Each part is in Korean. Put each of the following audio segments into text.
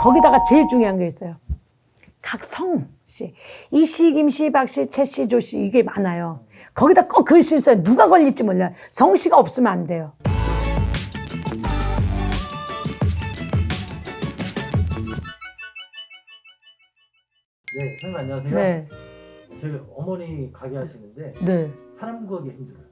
거기다가 제일 중요한 게 있어요. 각 성 씨, 이씨, 김씨, 박씨, 채씨, 조씨 이게 많아요. 거기다 꼭 글씨 있어요. 누가 걸릴지 몰라요. 성씨가 없으면 안 돼요. 네, 선생님 안녕하세요. 네, 저희 어머니 가게 하시는데 네. 사람 구하기 힘들어요.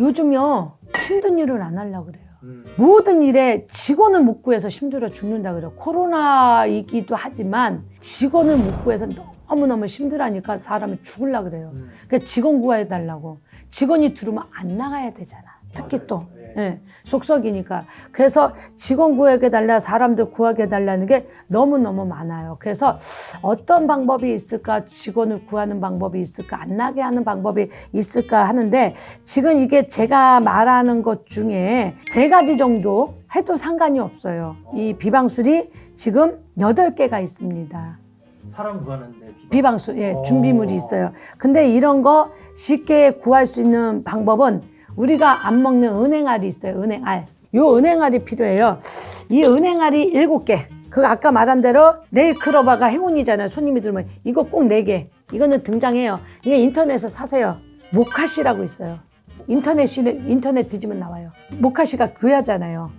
요즘요 힘든 일을 안 하려고 그래요. 음. 모든 일에 직원을 못 구해서 힘들어 죽는다 그래요. 코로나이기도 하지만 직원을 못 구해서 너무너무 힘들하니까 사람이 죽을라 그래요. 음. 그러니까 직원 구해 달라고. 직원이 들어오면 안 나가야 되잖아. 특히 맞아요. 또. 네. 예, 속썩이니까. 그래서 직원 구하게 달라, 사람들 구하게 달라는 게 너무너무 많아요. 그래서 어떤 방법이 있을까, 직원을 구하는 방법이 있을까, 안 나게 하는 방법이 있을까 하는데 지금 이게 제가 말하는 것 중에 세 가지 정도 해도 상관이 없어요. 이 비방술이 지금 여덟 개가 있습니다. 사람 구하는데 비방. 비방수, 예, 어. 준비물이 있어요. 근데 이런 거 쉽게 구할 수 있는 방법은 우리가 안 먹는 은행알이 있어요. 은행알. 요 은행알이 필요해요. 이 은행알이 일곱 개. 그 아까 말한 대로 네이클로바가 행운이잖아요. 손님이 들면 이거 꼭네 개. 이거는 등장해요. 이게 인터넷에서 사세요. 모카시라고 있어요. 인터넷 인터넷 뒤지면 나와요. 모카시가 귀하잖아요.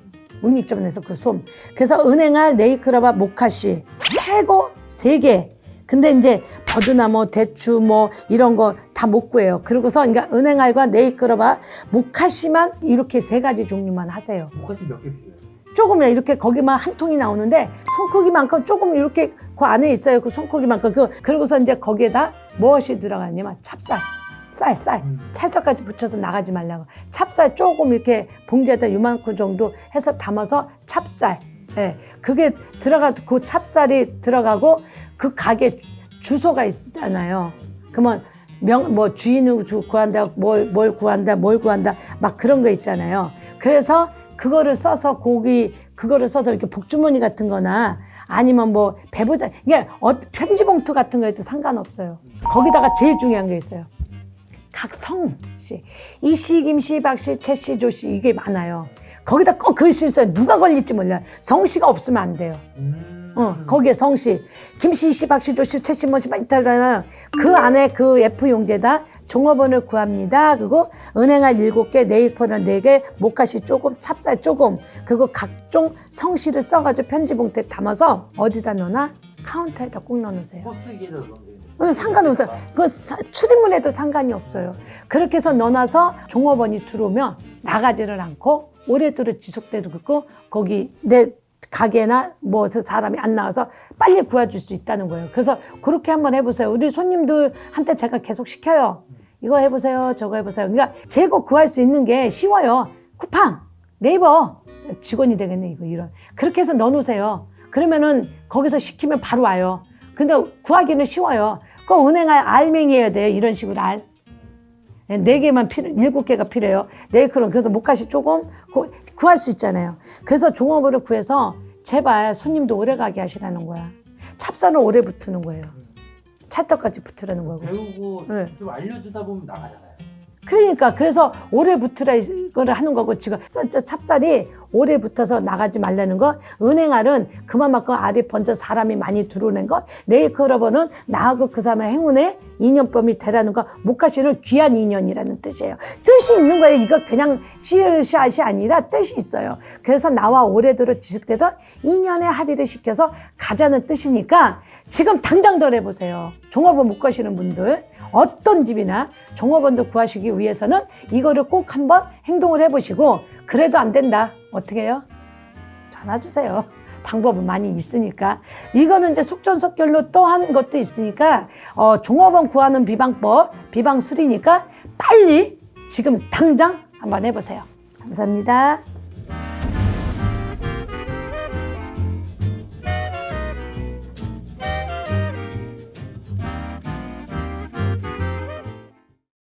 문익점에서 그 솜. 그래서 은행알, 네이클로바, 모카시 최고 세 개. 근데 이제 버드나 뭐 대추 뭐 이런 거 다 못 구해요. 그러고서 그러니까 은행알과 네이클로바, 모카시만 이렇게 세 가지 종류만 하세요. 목까지 몇개 필요해요? 조금이야 이렇게 거기만 한 통이 나오는데 손크기만큼 조금 이렇게 그 안에 있어요. 그 손크기만큼 그 그러고서 이제 거기에다 무엇이 들어가냐면 찹쌀, 쌀, 쌀. 음. 찰떡까지 붙여서 나가지 말라고. 찹쌀 조금 이렇게 봉지에다 요만큼 정도 해서 담아서 찹쌀. 예. 그게 들어가, 그 찹쌀이 들어가고 그 가게 주소가 있잖아요. 그러면 명, 뭐 주인을 주, 구한다, 뭘, 뭘 구한다, 뭘 구한다, 막 그런 거 있잖아요. 그래서 그거를 써서 고기, 그거를 써서 이렇게 복주머니 같은 거나 아니면 뭐 배보자, 이게 어, 편지 봉투 같은 거에도 상관없어요. 거기다가 제일 중요한 게 있어요. 각 성씨, 이씨, 김씨, 박씨, 채씨, 조씨 이게 많아요. 거기다 꼭 글씨 있어요. 누가 걸릴지 몰라요. 성씨가 없으면 안 돼요. 음. 어, 거기에 성씨, 김씨, 씨, 박씨, 조씨, 채씨, 뭐씨 막 있다가는 그 안에 그 F 용지에다 종업원을 구합니다. 그리고 은행알 일곱 개, 네이버는 네 개, 모카씨 조금, 찹쌀 조금, 그리고 각종 성씨를 써가지고 편지 봉투에 담아서 어디다 넣나? 카운터에다 꼭 넣어놓으세요. 어, 상관없어요. 그 사- 출입문에도 상관이 없어요. 그렇게 해서 넣어놔서 종업원이 들어오면 나가지를 않고 오래도록 지속돼도 그고 거기 내 가게나 뭐저 사람이 안 나와서 빨리 구해줄 수 있다는 거예요. 그래서 그렇게 한번 해보세요. 우리 손님들한테 제가 계속 시켜요. 이거 해보세요. 저거 해보세요. 그러니까 재고 구할 수 있는 게 쉬워요. 쿠팡, 네이버 직원이 되겠네 이거 이런. 그렇게 해서 넣어놓으세요. 그러면은 거기서 시키면 바로 와요. 근데 구하기는 쉬워요. 그 은행알 알맹이여야 돼요. 이런 식으로 알. 네 개만 필요, 일곱 개가 필요해요. 네이클론 그래서 목카시 조금 구- 구할 수 있잖아요. 그래서 종업원을 구해서 제발 손님도 오래 가게 하시라는 거야. 찹쌀은 오래 붙는 거예요. 찰떡까지 붙으라는 거고. 배우고 네. 좀 알려주다 보면 나가잖아요. 그러니까 그래서 오래 붙으라 이거를 하는 거고 지금 찹쌀이 오래 붙어서 나가지 말라는 거 은행알은 그만큼 알이 번져 사람이 많이 들어오는 거 네이클러버는 나하고 그 사람의 행운의 인연범이 되라는 거 목카시는 귀한 인연이라는 뜻이에요. 뜻이 있는 거예요. 이거 그냥 씨앗이 아니라 뜻이 있어요. 그래서 나와 오래도록 지속되던 인연의 합의를 시켜서 가자는 뜻이니까 지금 당장 덜 해보세요. 종업원 못 가시는 분들 어떤 집이나 종업원도 구하시기 위해서는 이거를 꼭 한번 행동을 해보시고 그래도 안 된다 어떻게 해요? 전화 주세요. 방법은 많이 있으니까 이거는 이제 속전속결로 또 한 것도 있으니까 어, 종업원 구하는 비방법 비방술이니까 빨리 지금 당장 한번 해보세요. 감사합니다.